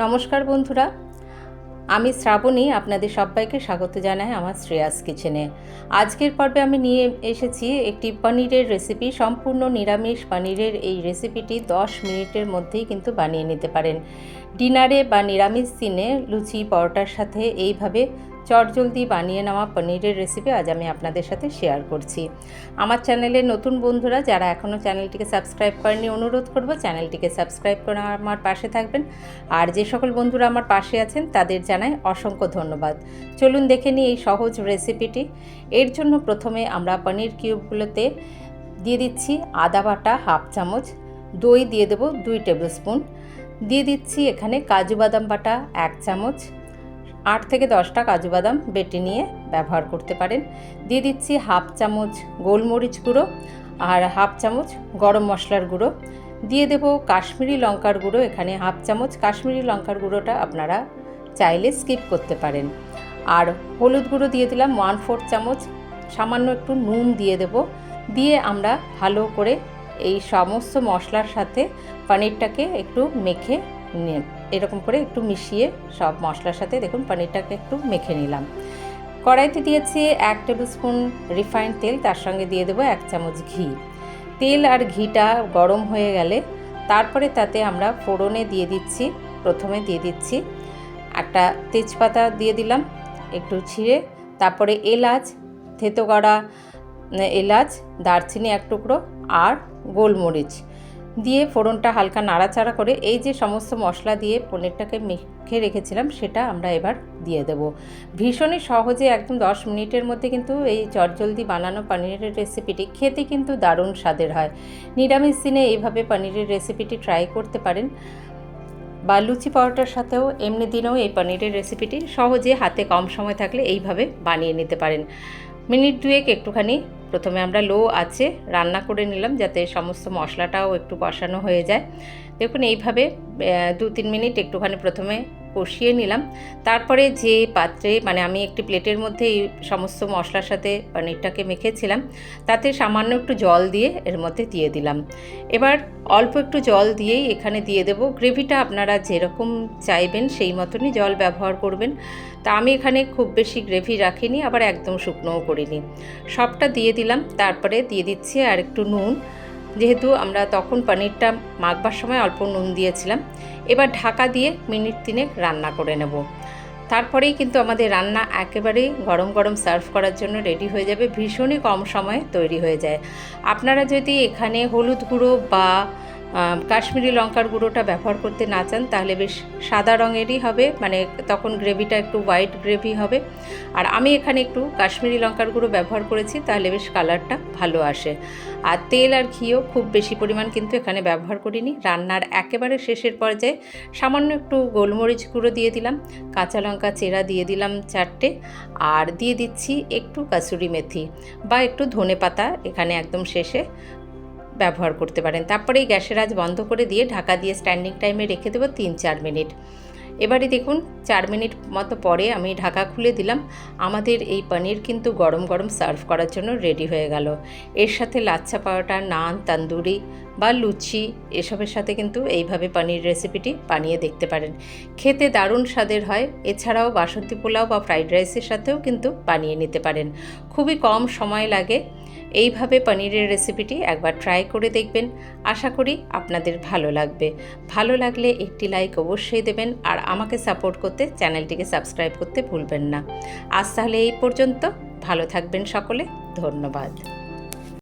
নমস্কার বন্ধুরা। আমি শ্রাবণী, আপনাদের সবাইকে স্বাগত জানাই আমার শ্রেয়াস কিচেনে। আজকের পর্বে আমি নিয়ে এসেছি একটি পনিরের রেসিপি সম্পূর্ণ নিরামিষ পনিরের এই রেসিপিটি 10 মিনিটের মধ্যেই কিন্তু বানিয়ে নিতে পারেন। ডিনারে বা নিরামিষ দিনে লুচি, পরোটার সাথে এইভাবে চটজলদি বানিয়ে নেওয়া পনিরের রেসিপি আজ আমি আপনাদের সাথে শেয়ার করছি। আমার চ্যানেলের নতুন বন্ধুরা যারা এখনও চ্যানেলটিকে সাবস্ক্রাইব করেনি অনুরোধ করব চ্যানেলটিকে সাবস্ক্রাইব করে আমার পাশে থাকবেন। আর যে সকল বন্ধুরা আমার পাশে আছেন, তাদের জানাই অসংখ্য ধন্যবাদ। চলুন দেখে নিই এই সহজ রেসিপিটি এর জন্য প্রথমে আমরা পনির কিউবগুলোতে দিয়ে দিচ্ছি আদা বাটা হাফ চামচ, দই দিয়ে দেবো দুই টেবিল স্পুন দিয়ে দিচ্ছি এখানে কাজু বাদাম বাটা এক চামচ আট থেকে দশটা কাজু বাদাম বেটে নিয়ে ব্যবহার করতে পারেন। দিয়ে দিচ্ছি হাফ চামচ গোলমরিচ গুঁড়ো আর হাফ চামচ গরম মশলার গুঁড়ো। দিয়ে দেবো কাশ্মীরি লঙ্কার গুঁড়ো, এখানে হাফ চামচ কাশ্মীরি লঙ্কার গুঁড়োটা আপনারা চাইলে স্কিপ করতে পারেন। আর হলুদ গুঁড়ো দিয়ে দিলাম ওয়ান ফোর চামচ, সামান্য একটু নুন দিয়ে দেব। দিয়ে আমরা ভালো করে এই সমস্ত মশলার সাথে পনিরটাকে একটু মেখে এরকম করে একটু মিশিয়ে সব মশলার সাথে দেখুন পনিরটাকে একটু মেখে নিলাম। কড়াইতে দিয়েছি এক টেবিল স্পুন রিফাইন্ড তেল, তার সঙ্গে দিয়ে দেবো এক চামচ ঘি। তেল আর ঘিটা গরম হয়ে গেলে তারপরে তাতে আমরা ফোড়নে দিয়ে দিচ্ছি, প্রথমে দিয়ে দিচ্ছি একটা তেজপাতা দিয়ে দিলাম, একটু ছিঁড়ে, তারপরে এলাচ, থেতো করা এলাচ, দারচিনি এক টুকরো আর গোলমরিচ। দিয়ে ফোড়নটা হালকা নাড়াচাড়া করে এই যে সমস্ত মশলা দিয়ে পনিরটাকে মেখে রেখেছিলাম, সেটা আমরা এবার দিয়ে দেব। ভীষণই সহজে একদম দশ মিনিটের মধ্যে কিন্তু এই চটজলদি বানানো পনিরের রেসিপিটি খেতে কিন্তু দারুণ স্বাদের হয়। নিরামিষ দিনে এইভাবে পনিরের রেসিপিটি ট্রাই করতে পারেন বা লুচি পরোটার সাথেও এমনি দিনেও এই পনিরের রেসিপিটি সহজে হাতে কম সময় থাকলে এইভাবে বানিয়ে নিতে পারেন। মিনিট দুয়েক একটুখানি। প্রথমে আমরা লো আছে, রান্না করে নিলাম যাতে সমস্ত মশলাটাও একটু বসানো হয়ে যায়। দেখুন, এইভাবে দু তিন মিনিট একটুখানি প্রথমে কষিয়ে নিলাম। তারপরে যে পাত্রে মানে আমি একটি প্লেটের মধ্যে এই সমস্ত মশলার সাথে পনিরটাকে মেখেছিলাম, তাতে সামান্য একটু জল দিয়ে এর মধ্যে দিয়ে দিলাম। এবার অল্প একটু জল দিয়েই এখানে দিয়ে দেব। গ্রেভিটা আপনারা যেরকম চাইবেন সেই মতনই জল ব্যবহার করবেন। তা আমি এখানে খুব বেশি গ্রেভি রাখিনি, আবার একদম শুকনোও করিনি। সবটা দিয়ে দিলাম, তারপরে দিয়ে দিচ্ছি আর একটু নুন। যেহেতু আমরা তখন পনিরটা মাখবার সময় অল্প নুন দিয়েছিলাম, এবার ঢাকা দিয়ে মিনিট তিনেক রান্না করে নেব। তারপরেই কিন্তু আমাদের রান্না একেবারেই গরম গরম সার্ভ করার জন্য রেডি হয়ে যাবে, ভীষণই কম সময়ে তৈরি হয়ে যায়। আপনারা যদি এখানে হলুদ গুঁড়ো বা কাশ্মীরি লঙ্কার গুঁড়োটা ব্যবহার করতে না চান, তাহলে বেশ সাদা রঙেরই হবে মানে তখন গ্রেভিটা একটু হোয়াইট গ্রেভি হবে। আর আমি এখানে একটু কাশ্মীরি লঙ্কার গুঁড়ো ব্যবহার করেছি, তাহলে বেশ কালারটা ভালো আসে। আর তেল আর ঘিও খুব বেশি পরিমাণ কিন্তু এখানে ব্যবহার করিনি। রান্নার একেবারে শেষের পর্যায়ে সামান্য একটু গোলমরিচ গুঁড়ো দিয়ে দিলাম, কাঁচা লঙ্কা চেরা দিয়ে দিলাম চারটে, আর দিয়ে দিচ্ছি একটু কাসুরি মেথি বা একটু ধনে পাতা এখানে একদম শেষে। ব্যবহার করতে পারেন। তারপরেই গ্যাসের আজ বন্ধ করে দিয়ে ঢাকা দিয়ে স্ট্যান্ডিং টাইমে রেখে দেবো তিন চার মিনিট। এবারে দেখুন, চার মিনিট মতো পরে আমি ঢাকা খুলে দিলাম। আমাদের এই পনির কিন্তু গরম গরম সার্ভ করার জন্য রেডি হয়ে গেল। এর সাথে লাচ্ছা পাওয়াটা, নান, তান্দুরি বা লুচি এসবের সাথে কিন্তু এইভাবে পনির রেসিপিটি বানিয়ে দেখতে পারেন। খেতে দারুণ স্বাদের হয়। এছাড়াও বাসন্তী পোলাও বা ফ্রাইড রাইসের সাথেও কিন্তু বানিয়ে নিতে পারেন। খুবই কম সময় লাগে। এইভাবে পনিরের রেসিপিটি একবার ট্রাই করে দেখবেন। আশা করি আপনাদের ভালো লাগবে। ভালো লাগলে একটি লাইক অবশ্যই দেবেন আর আমাকে সাপোর্ট করতে চ্যানেলটিকে সাবস্ক্রাইব করতে ভুলবেন না। আজ তাহলে এই পর্যন্ত। ভালো থাকবেন সকলে। ধন্যবাদ।